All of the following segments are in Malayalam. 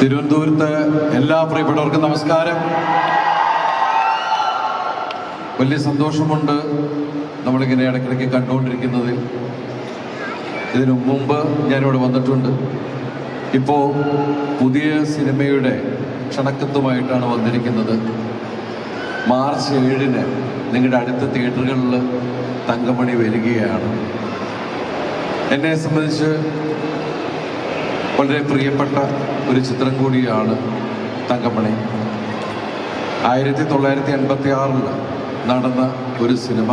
തിരുവനന്തപുരത്ത് എല്ലാ പ്രിയപ്പെട്ടവർക്കും നമസ്കാരം. വലിയ സന്തോഷമുണ്ട് നമ്മളിങ്ങനെ ഇടയ്ക്കിടയ്ക്ക് കണ്ടുകൊണ്ടിരിക്കുന്നതിൽ. ഇതിനു മുമ്പ് ഞാനിവിടെ വന്നിട്ടുണ്ട്. ഇപ്പോൾ പുതിയ സിനിമയുടെ ക്ഷണക്കത്തുമായിട്ടാണ് വന്നിരിക്കുന്നത്. മാർച്ച് ഏഴിന് നിങ്ങളുടെ അടുത്ത തിയേറ്ററുകളിൽ തങ്കമണി വരികയാണ്. എന്നെ സംബന്ധിച്ച് വളരെ പ്രിയപ്പെട്ട ഒരു ചിത്രം കൂടിയാണ് തങ്കമണി. ആയിരത്തി തൊള്ളായിരത്തി എൺപത്തി ആറിൽ നടന്ന ഒരു സിനിമ.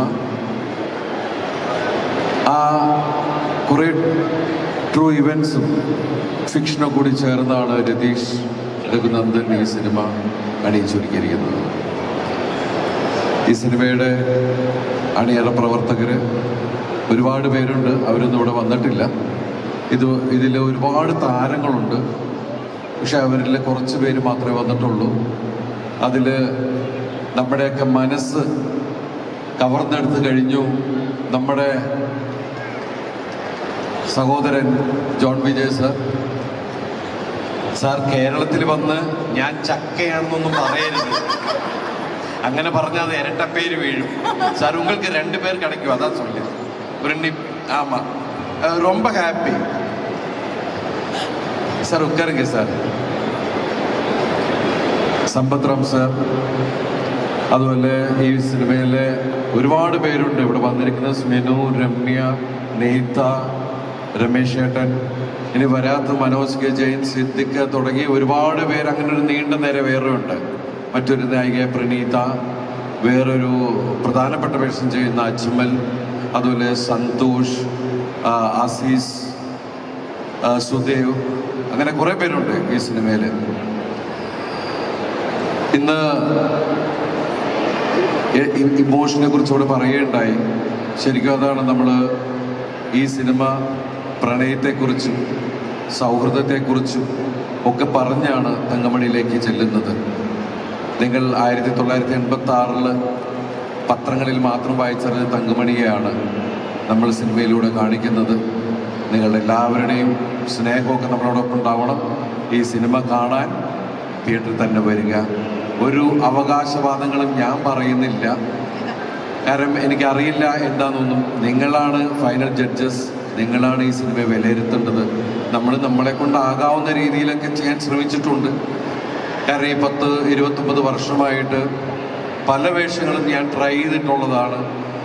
ആ കുറേ ട്രൂ ഇവൻസും ഫിക്ഷനും കൂടി ചേർന്നാണ് രതീഷ് രഘുനന്ദൻ ഈ സിനിമ അണിയിച്ചൊരുക്കിയിരിക്കുന്നത്. ഈ സിനിമയുടെ അണിയറ പ്രവർത്തകർ ഒരുപാട് പേരുണ്ട്. അവരൊന്നും ഇവിടെ വന്നിട്ടില്ല. ഇത് ഇതിൽ ഒരുപാട് താരങ്ങളുണ്ട് പക്ഷെ അവരിൽ കുറച്ച് പേര് മാത്രമേ വന്നിട്ടുള്ളൂ അതിൽ നമ്മുടെയൊക്കെ മനസ്സ് കവർന്നെടുത്ത് കഴിഞ്ഞു നമ്മുടെ സഹോദരൻ ജോൺ വിജയ് സർ സാർ കേരളത്തിൽ വന്ന് ഞാൻ ചക്കയാണെന്നൊന്നും പറയരുത് അങ്ങനെ പറഞ്ഞാൽ അത് ഇരട്ട പേര് വീഴും സാർ உங்களுக்கு ரெண்டு பேர் கிடைக்கும் அதான் சொல்லி ஒரு நிப் ஆமாம் அஹ் ரொம்ப ஹாப்பி सर उतरेंगे सर സമ്പത്ത് റാം സാർ അതുപോലെ ഈ സിനിമയിലെ ഒരുപാട് പേരുണ്ട്. ഇവിടെ വന്നിരിക്കുന്ന സ്മിനു രമ്യ നീത്ത രമേശ് ഏട്ടൻ ഇനി വരാത്ത മനോജ് കെ ജയൻ സിദ്ദിഖ് തുടങ്ങി ഒരുപാട് പേര് അങ്ങനെ ഒരു നീണ്ട നേരെ വേറെ ഉണ്ട് മറ്റൊരു നായിക പ്രണീത വേറൊരു പ്രധാനപ്പെട്ട വേഷം ചെയ്യുന്ന അജ്മൽ അതുപോലെ സന്തോഷ് ആസീസ് സുദേവ് അങ്ങനെ കുറേ പേരുണ്ട് ഈ സിനിമയിൽ ഇന്ന് ഇമോഷനെ കുറിച്ചുകൂടെ പറയുകയുണ്ടായി. ശരിക്കും അതാണ് നമ്മൾ ഈ സിനിമ പ്രണയത്തെക്കുറിച്ചും സൗഹൃദത്തെക്കുറിച്ചും ഒക്കെ പറഞ്ഞാണ് തങ്കമണിയിലേക്ക് ചെല്ലുന്നത്. നിങ്ങൾ ആയിരത്തി തൊള്ളായിരത്തി എൺപത്തി ആറിൽ പത്രങ്ങളിൽ മാത്രം വായിച്ചറിഞ്ഞ തങ്കമണിയെയാണ് നമ്മൾ സിനിമയിലൂടെ കാണിക്കുന്നത്. നിങ്ങളുടെ എല്ലാവരുടെയും സ്നേഹമൊക്കെ നമ്മളോടൊപ്പം ഉണ്ടാവണം. ഈ സിനിമ കാണാൻ തിയേറ്ററിൽ തന്നെ വരിക. ഒരു അവകാശവാദങ്ങളും ഞാൻ പറയുന്നില്ല. കാരണം എനിക്കറിയില്ല എന്താണെന്നൊന്നും. നിങ്ങളാണ് ഫൈനൽ ജഡ്ജസ് നിങ്ങളാണ് ഈ സിനിമയെ വിലയിരുത്തേണ്ടത്. നമ്മൾ നമ്മളെ കൊണ്ടാകാവുന്ന രീതിയിലൊക്കെ ചെയ്യാൻ ശ്രമിച്ചിട്ടുണ്ട്. കാരണം ഈ പത്ത് ഇരുപത്തൊമ്പത് വർഷമായിട്ട് പല വേഷങ്ങളും ഞാൻ ട്രൈ ചെയ്തിട്ടുള്ളതാണ്.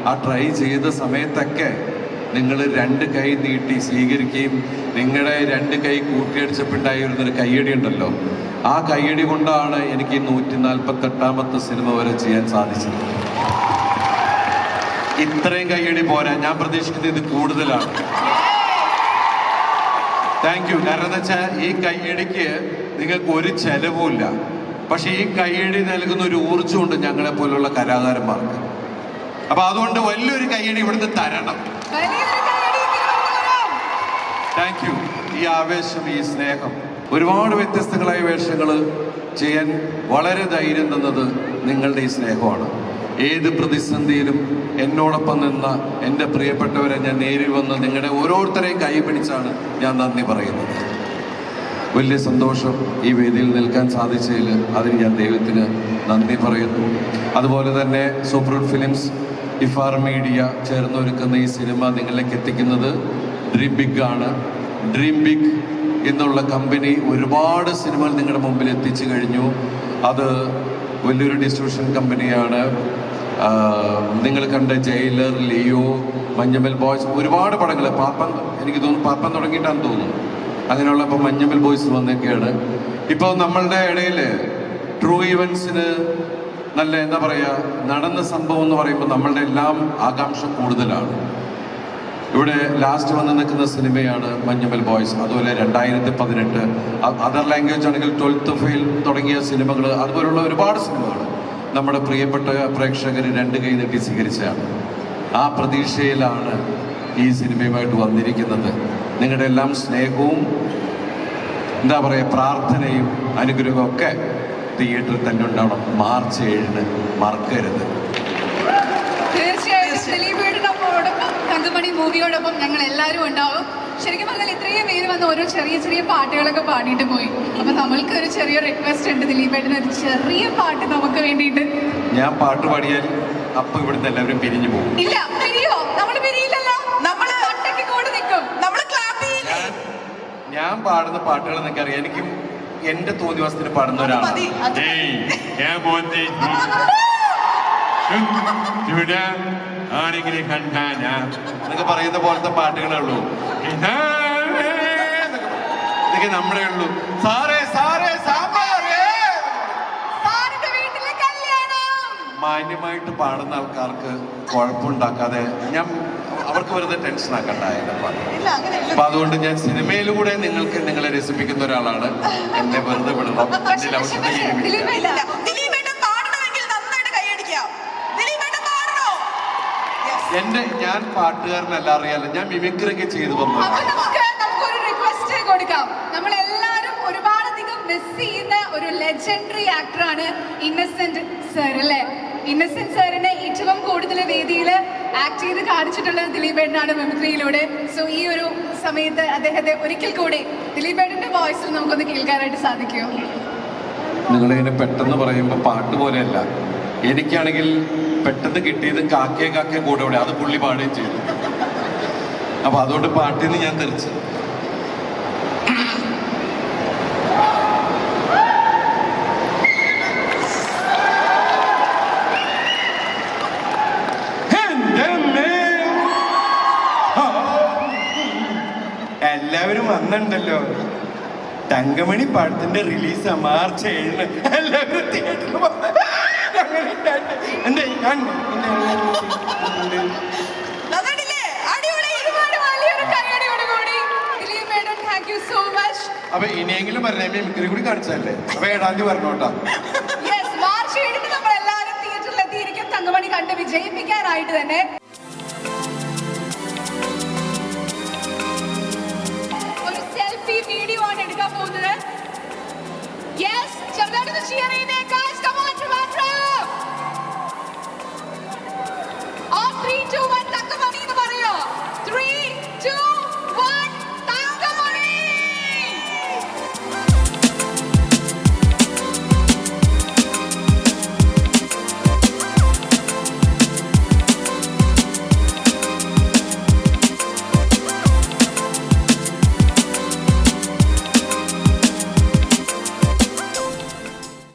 ആ ട്രൈ ചെയ്ത സമയത്തൊക്കെ നിങ്ങൾ രണ്ട് കൈ നീട്ടി സ്വീകരിക്കുകയും നിങ്ങളുടെ രണ്ട് കൈ കൂട്ടിയടിച്ചപ്പോണ്ടായിരുന്നൊരു കയ്യടി ഉണ്ടല്ലോ ആ കയ്യടി കൊണ്ടാണ് എനിക്ക് നൂറ്റി നാൽപ്പത്തെട്ടാമത്തെ സിനിമ വരെ ചെയ്യാൻ സാധിച്ചത്. ഇത്രയും കയ്യടി പോരാ. ഞാൻ പ്രതീക്ഷിക്കുന്നത് ഇത് കൂടുതലാണ്. താങ്ക് യു കാരണം എന്താ വെച്ചാൽ ഈ കയ്യടിക്ക് നിങ്ങൾക്ക് ഒരു ചെലവുമില്ല. പക്ഷേ ഈ കയ്യടി നൽകുന്ന ഒരു ഊർജമുണ്ട് ഞങ്ങളെ പോലുള്ള കലാകാരന്മാർക്ക്. അപ്പൊ അതുകൊണ്ട് വലിയൊരു കയ്യടി ഇവിടുന്ന് തരണം. താങ്ക് യു ഈ ആവേശം ഈ സ്നേഹം ഒരുപാട് വ്യത്യസ്തങ്ങളായ വേഷങ്ങൾ ചെയ്യാൻ വളരെ ധൈര്യം തന്നത് നിങ്ങളുടെ ഈ സ്നേഹമാണ്. ഏത് പ്രതിസന്ധിയിലും എന്നോടൊപ്പം നിന്ന എന്റെ പ്രിയപ്പെട്ടവരെ ഞാൻ നേരിൽ വന്ന് നിങ്ങളുടെ ഓരോരുത്തരെയും കൈ പിടിച്ചാണ് ഞാൻ നന്ദി പറയുന്നത്. വലിയ സന്തോഷം ഈ വേദിയിൽ നിൽക്കാൻ സാധിച്ചതിൽ അതിന് ഞാൻ ദൈവത്തിന് നന്ദി പറയുന്നു. അതുപോലെ തന്നെ സൂപ്പർ ഫിലിംസ് ഇഫാർ മീഡിയ ചേർന്നൊരുക്കുന്ന ഈ സിനിമ നിങ്ങളിലേക്ക് എത്തിക്കുന്നത് ഡ്രീം ബിഗ് ആണ്. ഡ്രീം ബിഗ് എന്നുള്ള കമ്പനി ഒരുപാട് സിനിമകൾ നിങ്ങളുടെ മുമ്പിൽ എത്തിച്ചു കഴിഞ്ഞു. അത് വലിയൊരു ഡിസ്ട്രിബ്യൂഷൻ കമ്പനിയാണ് നിങ്ങൾ കണ്ട ജയിലർ ലിയോ മഞ്ഞമ്മൽ ബോയ്സ് ഒരുപാട് പടങ്ങൾ പാപ്പൻ എനിക്ക് തോന്നുന്നു പാപ്പൻ തുടങ്ങിയിട്ടാണ് തോന്നുന്നു. അങ്ങനെയുള്ള ഇപ്പോൾ മഞ്ഞമ്മൽ ബോയ്സ് വന്നൊക്കെയാണ്. ഇപ്പോൾ നമ്മളുടെ ഇടയിൽ ട്രൂ ഇവൻസിന് നല്ല എന്താ പറയുക നടന്ന സംഭവം എന്ന് പറയുമ്പോൾ നമ്മളുടെ എല്ലാം ആകാംക്ഷ കൂടുതലാണ്. ഇവിടെ ലാസ്റ്റ് വന്ന് നിൽക്കുന്ന സിനിമയാണ് മഞ്ഞുമൽ ബോയ്സ്. അതുപോലെ രണ്ടായിരത്തി പതിനെട്ട് അതർ ലാംഗ്വേജ് ആണെങ്കിൽ ട്വൽത്ത് ഫെയിൽ തുടങ്ങിയ സിനിമകൾ അതുപോലുള്ള ഒരുപാട് സിനിമകൾ നമ്മുടെ പ്രിയപ്പെട്ട പ്രേക്ഷകർ രണ്ട് കൈ നീട്ടി സ്വീകരിച്ചതാണ്. ആ പ്രതീക്ഷയിലാണ് ഈ സിനിമയുമായിട്ട് വന്നിരിക്കുന്നത്. നിങ്ങളുടെ എല്ലാം സ്നേഹവും എന്താ പറയുക പ്രാർത്ഥനയും അനുഗ്രഹവും ഒക്കെ തിയേറ്ററിൽ തന്നെ ഉണ്ടാവണം. മാർച്ച് ഏഴിന് മറക്കരുത്. തീർച്ചയായും തങ്കമണി മൂവിയോടൊപ്പം ഞങ്ങൾ എല്ലാവരും ഉണ്ടാവും. ശരിക്കും പറഞ്ഞാൽ ഇത്രയും പേര് വന്ന് ഓരോ ചെറിയ ചെറിയ പാട്ടുകളൊക്കെ പാടിയിട്ട് പോയി. അപ്പൊ നമ്മൾക്ക് ഒരു ചെറിയ റിക്വസ്റ്റ് ഉണ്ട് ദിലീപേട്ടന് ഒരു ചെറിയ പാട്ട് നമുക്ക് വേണ്ടിയിട്ട്. ഞാൻ പാട്ട് പാടിയാൽ അപ്പൊ ഇവിടുത്തെ എല്ലാവരും പിരിഞ്ഞു പോകും. ഇല്ല പിരിയോ? നമ്മൾ പിരിയില്ലല്ലോ. നമ്മൾ ഒറ്റയ്ക്ക് കൂടെ നിൽക്കും. നമ്മൾ ഞാൻ പാടുന്ന പാട്ടുകൾ എനിക്കറിയാം എനിക്കും എന്റെ തോന്നിവാസത്തിന് പാടുന്ന ഒരാളാണ്. ആരെങ്കിലും കണ്ടാന എന്നൊക്കെ പറയുന്ന പോലത്തെ പാട്ടുകളേ ഉള്ളൂ. ഇതൊക്കെ നമ്മുടെ ഉള്ളൂ. സാറേ സാറേ സാമ്പാറേ. സാറിന്റെ വീട്ടിലെ കല്യാണം. മാന്യമായിട്ട് പാടുന്ന ആൾക്കാർക്ക് കുഴപ്പമുണ്ടാക്കാതെ ഞാൻ അവർക്ക് വെറുതെ ടെൻഷൻ ആക്കണ്ട അപ്പൊ അതുകൊണ്ട് ഞാൻ സിനിമയിലൂടെ നിങ്ങൾക്ക് നിങ്ങളെ രസിപ്പിക്കുന്ന ഒരാളാണ്. എന്നെ വെറുതെ വിടണം. എന്റെ ഞാൻ പാട്ടുകാരനല്ല അറിയാലോ. ഞാൻ മിമിക്രി ഒക്കെ ചെയ്തു വന്നു. കൊടുക്കാം. നമ്മൾ എല്ലാവരും ഒരുപാടധികം മിസ് ചെയ്യുന്ന ഒരു ലെജൻഡറി ആക്ടറാണ് ഇന്നസെന്റ് സർ അല്ലേ? ഇന്നസെന്റ് സാറിനെ ഏറ്റവും കൂടുതൽ വേദിയിൽ ആക്ട് ചെയ്ത് കാണിച്ചിട്ടുള്ളത് ദിലീപേട്ടനാണ് മെമിക്രിയിലൂടെ സോ ഈ ഒരു സമയത്ത് അദ്ദേഹത്തെ ഒരിക്കൽ കൂടി ദിലീപേട്ടന്റെ വോയിസിൽ നമുക്കൊന്ന് കേൾക്കാനായിട്ട് സാധിക്കുമോ നിങ്ങളിങ്ങനെ പെട്ടെന്ന് പറയുമ്പോൾ പാട്ട് പോലെയല്ല. എനിക്കാണെങ്കിൽ പെട്ടെന്ന് കിട്ടിയത് കാക്കേ കാക്കേ കൂടെ അത് പുള്ളി പാടുകയും ചെയ്തു. അപ്പൊ അതുകൊണ്ട് പാട്ടിൽ നിന്ന് ഞാൻ തെറിച്ചു എന്റെ അമ്മേ. ആ. എല്ലാവരും വന്നിട്ടുണ്ടല്ലോ. തങ്കമണി പടത്തിന്റെ റിലീസ് മാർച്ച് ഏഴിന്. എല്ലാവരും തിയേറ്ററിൽ. എന്താ അപ്പൊ ഇനിയെങ്കിലും പറഞ്ഞ മിമിക്രി കൂടി കാണിച്ചല്ലേ അപ്പൊ ഏഴാം തീയതി പറഞ്ഞോട്ടാ തങ്കമണി കണ്ട് വിജയിപ്പിക്കാനായിട്ട് തന്നെ. ಶ್ರೀ